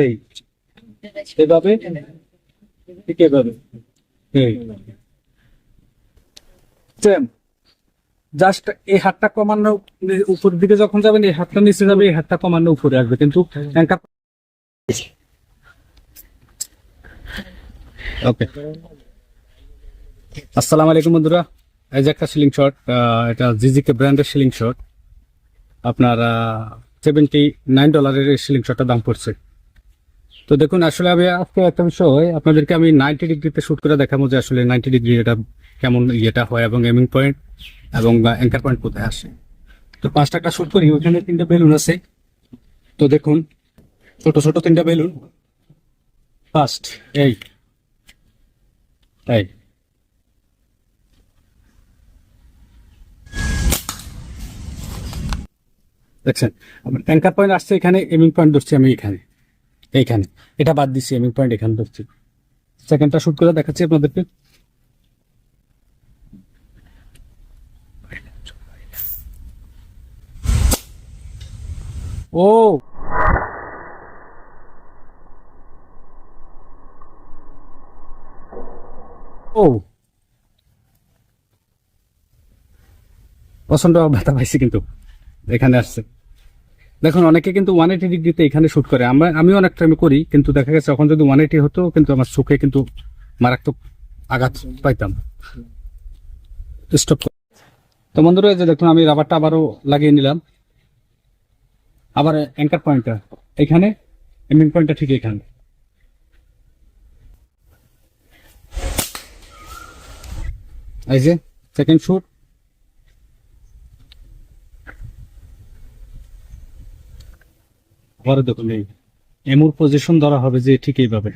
এই, এভাবে? ঠিক এভাবে। জাস্ট এই হাতটা কমানো উপরের দিকে যখন যাবেন, এই হাতটা নিচে যাবে, এই হাতটা কমানো উপরে আসবে। কিন্তু আসসালামু আলাইকুম বন্ধুরা। এই যে একটা সিলিং শট এটা জিজিকে ব্র্যান্ডের সিলিং শট আপনার সেভেন্টি নাইন ডলারের সিলিং শটটার দাম পড়ছে। তো দেখুন, আসলে আমি আজকে একটা বিষয়, আপনাদেরকে আমি নাইনটি ডিগ্রিতে শুট করে দেখাবো যে আসলে নাইনটি ডিগ্রি এটা কেমন ইয়েটা হয় এবং এমিং পয়েন্ট এবং অ্যাঙ্কার পয়েন্ট কোথায় আসে। তো পাঁচটা একটা শুট করি, ওইখানে তিনটা বেলুন আছে। তো দেখুন, ছোট ছোট তিনটা বেলুন ফার্স্ট এই। এই দেখছেন? আমার ট্যাঙ্কার পয়েন্ট আসছে এখানে এমিং পয়েন্ট ধরছি আমি এখানে। এইখানে। এটা বাদ দিচ্ছি এমিং পয়েন্ট এখানে ধরছি। সেকেন্ডটা শুট করে দেখাচ্ছি আপনাদেরকে। ও! ও! প্রচণ্ড ব্যথা পাইছি কিন্তু। এখানে আসছে। দেখুন, অনেকে কিন্তু ওয়ান এইটি ডিগ্রিতে এখানে শ্যুট করে। আমরা, আমিও অনেক টাইমে করি, কিন্তু দেখা গেছে এখন যদি ওয়ান এইটি হতো, কিন্তু আমার চোখে কিন্তু মারাত্মক আঘাত পাইতাম। স্টপ তো বন্ধুরা, এই যে দেখুন, আমি রাবারটা আবারও লাগিয়ে নিলাম। আবার অ্যাঙ্কার পয়েন্টটা এখানে এন্ডিং পয়েন্টটা ঠিক এখানে। এই যে সেকেন্ড শুট আবারও দেখুন এই এমুর পজিশন ধরা হবে যে ঠিক এইভাবে।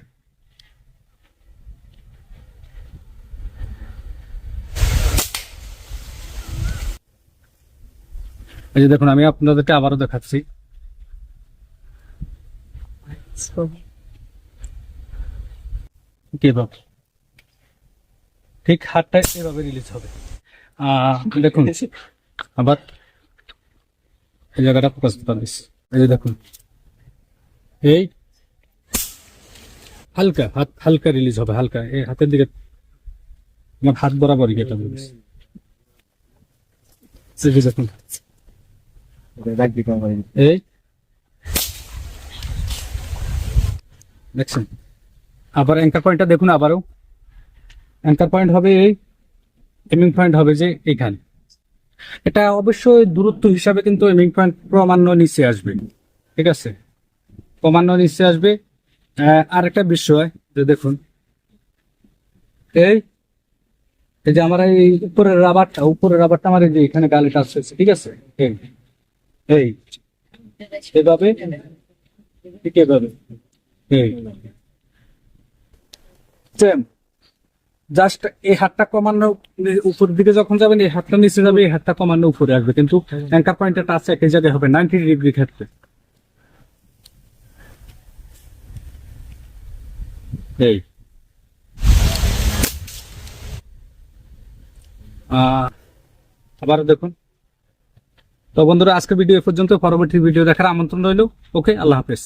এই যে দেখুন, আমি আপনাদেরকে আবারও দেখাচ্ছি। ঠিক হাতটা এভাবে রিলিজ হবে। দেখুন, আবার এই জায়গাটা ফোকাস করতে এই যে দেখুন এই হালকা হাত হালকা রিলিজ হবে হালকা এই হাতের দিকে আমার হাত বরাবরই এই দেখুন এই দেখছেন? আবার অ্যাঙ্কার পয়েন্টটা দেখুন আবারও। অ্যাঙ্কার পয়েন্ট হবে এই এমিং পয়েন্ট হবে যে এইখানে এটা অবশ্যই দূরত্ব হিসাবে কিন্তু এমিং পয়েন্ট ক্রমান্য নিচে আসবে। ঠিক আছে? ক্রমান্য নিচে আসবে। আর একটা বিষয়, যে দেখুন, এই এই যে আমার এই উপরের রাবারটা উপরের রাবারটা আমার এই যে এখানে গালে হয়েছে, ঠিক আছে? এই এভাবে, ঠিক এভাবে, এই সেম জাস্ট এই হাতটা কমানো উপরের দিকে যখন যাবেন, এই হাতটা নিচে যাবে, এই হাতটা কমানো উপরে আসবে, কিন্তু অ্যাঙ্কার পয়েন্টের টাচ একই জায়গায় হবে নাইনটি ডিগ্রি ক্ষেত্রে। এই। আবার দেখুন। তো বন্ধুরা আজকে ভিডিও এ পর্যন্ত। পরবর্তী ভিডিও দেখার আমন্ত্রণ রইল। ওকে, আল্লাহ হাফেজ।